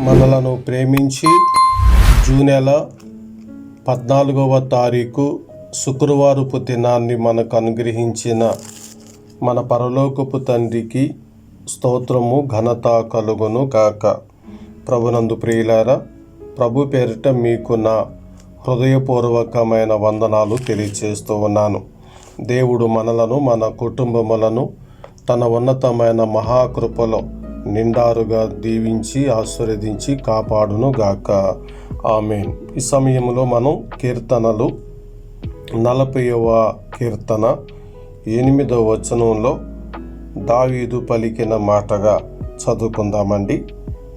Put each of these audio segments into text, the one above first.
మనలను ప్రేమించి జూన్ నెల పద్నాలుగవ తారీఖు శుక్రవారపు దినాన్ని మనకు అనుగ్రహించిన మన పరలోకపు తండ్రికి స్తోత్రము ఘనత కలుగును గాక. ప్రభునందు ప్రియులారా ప్రభు పేరిట మీకు నా హృదయపూర్వకమైన వందనాలు తెలియచేస్తూ ఉన్నాను. దేవుడు మనలను మన కుటుంబములను తన ఉన్నతమైన మహాకృపలో నిండారుగా దీవించి ఆశీర్వదించి కాపాడును గాక ఆమెన్. ఈ సమయంలో మనం కీర్తనలు నలభైవ కీర్తన ఎనిమిదవ వచనంలో దావీదు పలికిన మాటగా చదువుకుందామండి.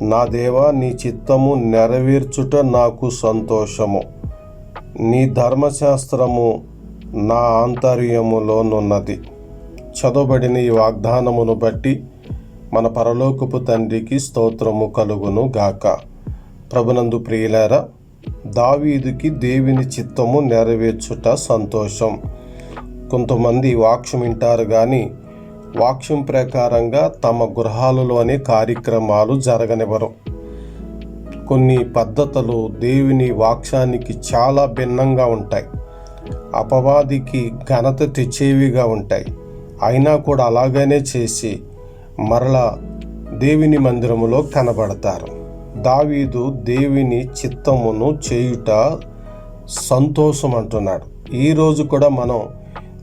నా దేవా నీ చిత్తము నెరవేర్చుట నాకు సంతోషము. నీ ధర్మశాస్త్రము నా ఆంతర్యములోనున్నది. చదవబడిన ఈ వాగ్దానమును బట్టి మన పరలోకపు తండ్రికి స్తోత్రము కలుగును గాక. ప్రభునందు ప్రియులార దావీదుకి దేవుని చిత్తము నెరవేర్చుట సంతోషం. కొంతమంది వాక్యం వింటారు కానీ వాక్యం ప్రకారంగా తమ గృహాలలోని కార్యక్రమాలు జరగనివ్వరు. కొన్ని పద్ధతులు దేవుని వాక్యానికి చాలా భిన్నంగా ఉంటాయి. అపవాదికి ఘనత తెచ్చేవిగా ఉంటాయి. అయినా కూడా అలాగనే చేసి మరలా దేవుని మందిరములో కనబడతారు. దావీదు దేవుని చిత్తమును చేయుట సంతోషం అంటున్నాడు ఈరోజు కూడా మనం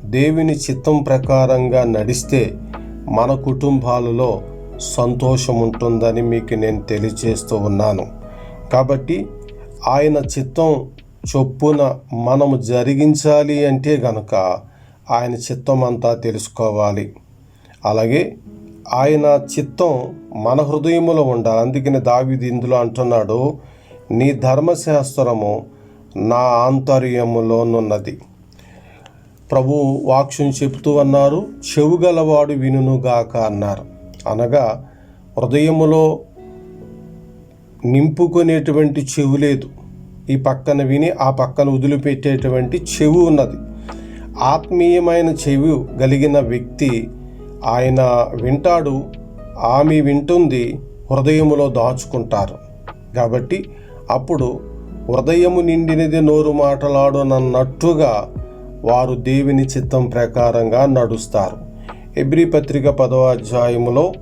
దేవుని చిత్తం ప్రకారంగా నడిస్తే మన కుటుంబాలలో సంతోషం ఉంటుందని మీకు నేను తెలియజేస్తూ ఉన్నాను. కాబట్టి ఆయన చిత్తం చొప్పున మనము జరిగించాలి అంటే గనక ఆయన చిత్తం అంతా తెలుసుకోవాలి. అలాగే ఆయన చిత్తం మన హృదయములో ఉండాలి. అందుకని దావిది ఇందులో అంటున్నాడు నీ ధర్మశాస్త్రము నా ఆంతర్యములోనున్నది. ప్రభు వాక్యం చెబుతూ అన్నారు చెవుగలవాడు వినుగాక అన్నారు. అనగా హృదయములో నింపుకునేటువంటి చెవు లేదు. ఈ పక్కన విని ఆ పక్కన వదిలిపెట్టేటువంటి చెవు ఉన్నది. ఆత్మీయమైన చెవి కలిగిన వ్యక్తి ఆయన వింటాడు ఆమె వింటుంది హృదయములో దాచుకుంటారు. కాబట్టి అప్పుడు హృదయము నిండినది నోరు మాటలాడునన్నట్టుగా వారు దేవుని చిత్తం ప్రకారంగా నడుస్తారు. ఎబ్రి పత్రిక పదవ అధ్యాయములో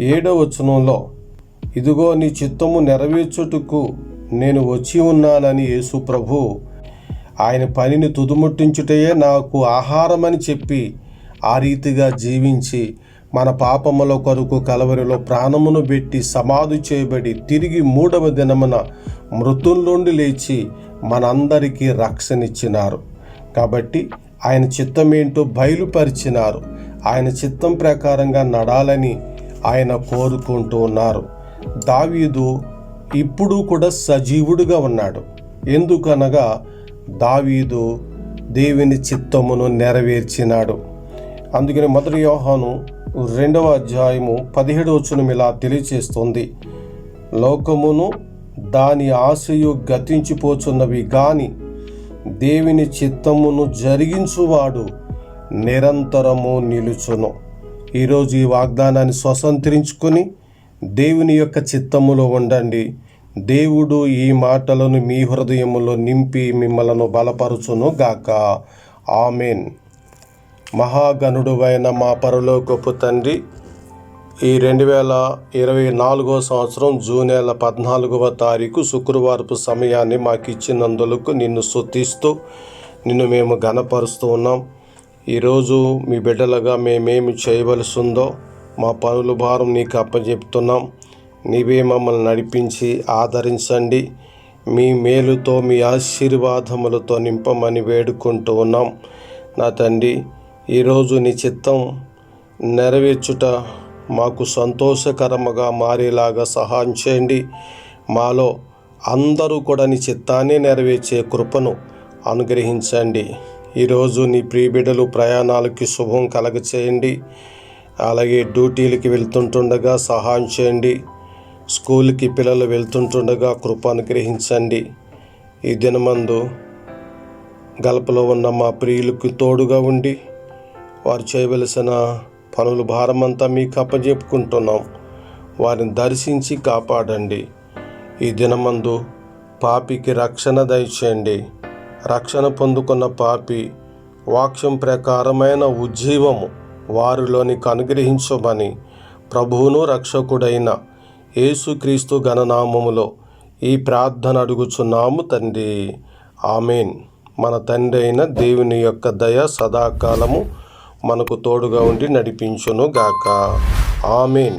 ఏడవ వచనంలో ఇదిగో నీ చిత్తము నెరవేర్చుటకు నేను వచ్చి ఉన్నానని యేసు ప్రభు ఆయన పనిని తుదుముట్టించుటయే నాకు ఆహారమని చెప్పి ఆ రీతిగా జీవించి మన పాపముల కొరకు కలవరిలో ప్రాణమును పెట్టి సమాధి చేయబడి తిరిగి మూడవ దినమున మృతుల్లోండి లేచి మనందరికీ రక్షణిచ్చినారు కాబట్టి ఆయన చిత్తం ఏంటో బయలుపరిచినారు. ఆయన చిత్తం ప్రకారంగా నడాలని ఆయన కోరుకుంటూ ఉన్నారు. దావీదు ఇప్పుడు కూడా సజీవుడుగా ఉన్నాడు. ఎందుకనగా దావీదు దేవుని చిత్తమును నెరవేర్చినాడు. అందుకని మొదటి యోహాను రెండవ అధ్యాయము పదిహేడు వచ్చును ఇలా తెలియచేస్తుంది. లోకమును దాని ఆశయు గతించిపోచున్నవి గాని దేవుని చిత్తమును జరిగించువాడు నిరంతరము నిలుచును. ఈరోజు ఈ వాగ్దానాన్ని స్వతంత్రించుకొని దేవుని యొక్క చిత్తములో ఉండండి. దేవుడు ఈ మాటలను మీ హృదయములో నింపి మిమ్మలను బలపరుచును గాక ఆమెన్. మహాగణుడువైన మా పరలోకపు తండ్రి ఈ రెండు వేల ఇరవై నాలుగో సంవత్సరం జూన్ నెల పద్నాలుగవ తారీఖు శుక్రవారపు సమయాన్ని మాకు ఇచ్చినందులకు నిన్ను శుద్ధిస్తూ నిన్ను మేము ఘనపరుస్తూ ఉన్నాం. ఈరోజు మీ బిడ్డలుగా మేమేమి చేయవలసి ఉందో మా పనుల భారం నీకు అప్పచెప్తున్నాం నీవే మమ్మల్ని నడిపించి ఆదరించండి. మీ మేలుతో మీ ఆశీర్వాదములతో నింపమని వేడుకుంటూ ఉన్నాం. నా తండ్రి ఈరోజు నీ చిత్తం నెరవేర్చుట మాకు సంతోషకరముగా మారేలాగా సహాయం చేయండి. మాలో అందరూ కూడా నీ చిత్తాన్ని నెరవేర్చే కృపను అనుగ్రహించండి. ఈరోజు నీ ప్రియబిడ్డలు ప్రయాణాలకి శుభం కలగచేయండి. అలాగే డ్యూటీలకి వెళ్తుంటుండగా సహాయం చేయండి. స్కూల్కి పిల్లలు వెళ్తుంటుండగా కృప అనుగ్రహించండి. ఈ దినమందు గల్పలో ఉన్న మా ప్రియులకు తోడుగా ఉండి వారు చేయవలసిన పనుల భారమంతా మీకు అప్పజెప్పుకుంటున్నాం. వారిని దర్శించి కాపాడండి. ఈ దినమందు పాపికి రక్షణ దయచేయండి. రక్షణ పొందుకున్న పాపి వాక్యం ప్రకారమైన ఉజ్జీవము వారిలోనికి అనుగ్రహించమని ప్రభువును రక్షకుడైన యేసుక్రీస్తు గణనామములో ఈ ప్రార్థన అడుగుచున్నాము తండ్రి. ఆమెన్. మన తండ్రి అయిన దేవుని యొక్క దయ సదాకాలము మనకు తోడుగా ఉండి నడిపించును గాక ఆమెన్.